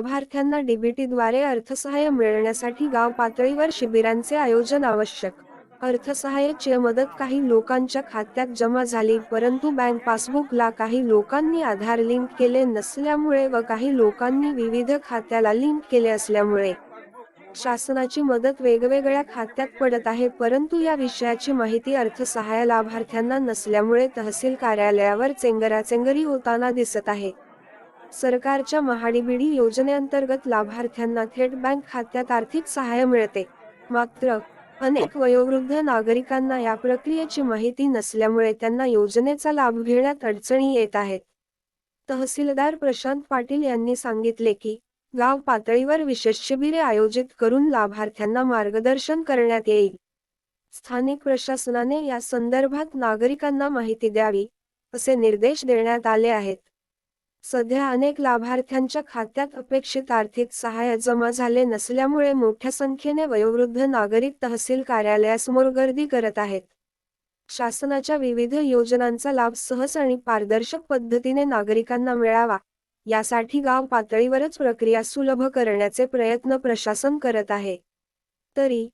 लाभार्थ्यांना डीबीटीद्वारे अर्थसहाय्य मिळण्यासाठी गाव पातळीवर शिबिरांचे आयोजन आवश्यक. अर्थसहाय्याची मदत काही लोकांच्या खात्यात जमा झाली परंतु बँक पासबुकला काही लोकांनी आधार लिंक केले नसल्यामुळे व काही लोकांनी विविध खात्याला लिंक केले असल्यामुळे. शासनाची मदत वेगवेगळ्या खात्यात पडत आहे परंतु या विषयाची माहिती अर्थसहाय्य लाभार्थ्यांना नसल्यामुळे तहसील कार्यालयावर चेंगराचेंगरी होताना दिसत आहे. सरकारच्या महाडीबीडी योजनेअंतर्गत लाभार्थ्यांना थेट बँक खात्यात आर्थिक सहाय्य मिळते. मात्र अनेक वयोवृद्ध नागरिकांना या प्रक्रियेची माहिती नसल्यामुळे त्यांना योजनेचा लाभ घेण्यात अडचणी येत आहेत. तहसीलदार प्रशांत पाटील यांनी सांगितले की गाव पातळीवर विशेष शिबिरे आयोजित करून लाभार्थ्यांना मार्गदर्शन करण्यात येईल. स्थानिक प्रशासनाने या संदर्भात नागरिकांना माहिती द्यावी असे निर्देश देण्यात आले आहेत. सध्या अनेक लाभार्थ्यांच्या खात्यात अपेक्षित आर्थिक सहाय्य जमा झाले नसल्यामुळे मोठ्या संख्येने वयोवृद्ध नागरिक तहसील कार्यालयासमोर गर्दी करत आहेत. शासनाच्या विविध योजनांचा लाभ सहज आणि पारदर्शक पद्धतीने नागरिकांना मिळावा यासाठी गाव पातळीवरच प्रक्रिया सुलभ करण्याचे प्रयत्न प्रशासन करत आहे. तरी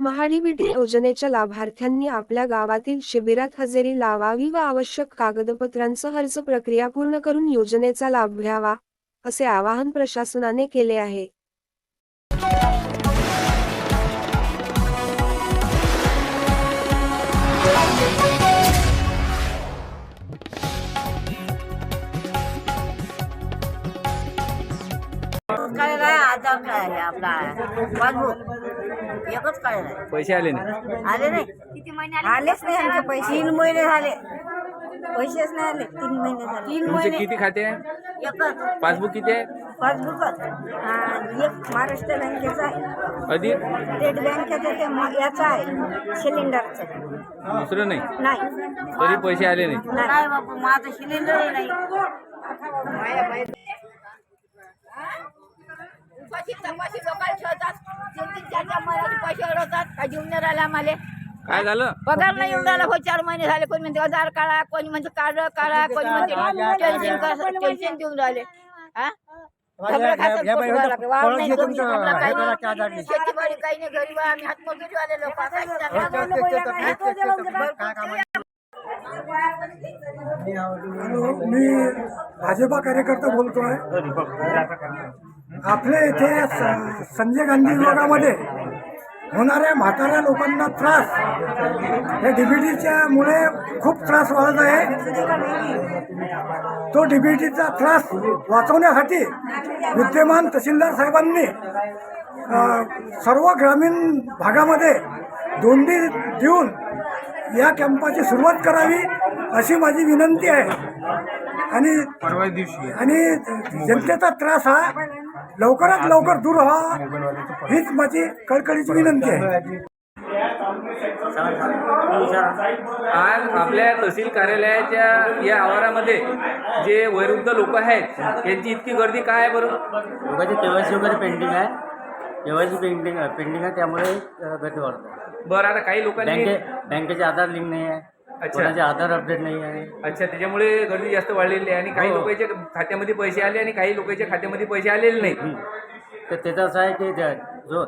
महाडीबीटी योजनेच्या लाभार्थ्यांनी आपल्या गावातील शिबिरात हजेरी लावावी व आवश्यक कागदपत्रांसह अर्ज प्रक्रिया पूर्ण करून योजनेचा लाभ घ्यावा असे आवाहन प्रशासनाने केले आहे. आधार कार्ड आहे आपला पासबुक एकच काढायला आहे. पैसे आले नाही. आले नाही. किती महिने आलेच नाही आमचे पैसे. तीन महिने झाले. पैसेच नाही आले. तीन महिने झाले. तीन तुमचे महिने. किती खाते? आहे एकच. पासबुक किती आहे? पासबुकच. हा, एक महाराष्ट्र बँकेचा आहे. अधिक स्टेट बँकेचं ते म- याचं आहे. सिलेंडरचं. दुसरं नाही? नाही. तरी पैसे आले नाही. नाही. बापू माझं सिलेंडर नाही. तपाशी लोकांना ठेवतात पैसे अडवतात. काय घेऊन नाही राहिला आम्हाला. काय झालं? पगार नाही येऊन राहिला. हो चार महिने झाले. कोणी म्हणते आधार काढा. कोणी म्हणते कार्ड काढा. कोणी म्हणते टेन्शन करा. टेन्शन देऊन राहिले. हा? घबरा खातात पोट भरायला. वावर नाही, जमीन घबरा काही नाही. शेतीबाडी काही नाही. गरीब आहे. आम्ही हातमजुरी वाले लोक आता हॅलो मी भाजपा कार्यकर्ता बोलतोय. आपल्या इथे संजय गांधी विभागामध्ये होणाऱ्या म्हाताऱ्या लोकांना त्रास. या डीबीटीच्या मुळे खूप त्रास वाढत आहे. तो डीबीटीचा त्रास वाचवण्यासाठी विद्यमान तहसीलदार साहेबांनी सर्व ग्रामीण भागामध्ये दोंडी देऊन या कॅम्पाची सुरुवात करावी अशी माझी विनंती आहे. आणि परवा दिवशी. आणि जनतेचा त्रास हा लवकरात लवकर दूर व्हावा हीच माझी कळकळीची विनंती आहे. आज आपल्या तहसील कार्यालयाच्या या आवारामध्ये जे वयोवृद्ध लोक आहेत यांची इतकी गर्दी काय आहे बरं? लोकांची केवायसी वगैरे पेंडिंग आहे. केवायसी पेंडिंग पेंडिंग आहे त्यामुळे गती वाढत. बरं आता काही लोकांनी बँके बँकेचे आधार लिंक नाही आहे. कोणाचे आधार अपडेट नाही आहे. अच्छा त्याच्यामुळे गर्दी जास्त वाढलेली आहे आणि काही हो. लोकांच्या खात्यामध्ये पैसे आले आणि काही लोकांच्या खात्यामध्ये पैसे आलेले नाही. हं. तर त्याचं असं आहे की त्या- जो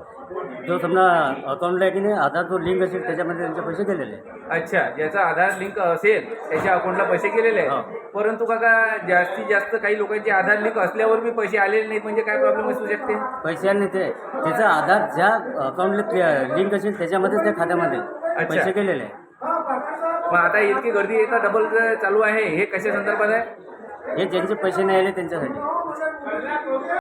जो समजा अकाउंटला आहे की नाही आधार जो लिंक असेल त्याच्यामध्ये त्यांचे पैसे गेलेले आहे अच्छा ज्याचा आधार लिंक असेल त्याच्या अकाउंटला पैसे गेलेले हो. आहेत परंतु काका जास्तीत जास्त काही लोकांचे आधार लिंक असल्यावर बी पैसे आलेले नाहीत म्हणजे काय प्रॉब्लेम असू शकते? पैसे आणि ते. त्याचा आधार ज्या अकाउंटला लिंक असेल त्याच्यामध्ये त्या खात्यामध्ये पैसे गेलेले आहे मग आता इतकी गर्दी येतं डबल चालू आहे. हे कशा संदर्भात आहे? हे ज्यांचे पैसे नाही आले त्यांच्यासाठी.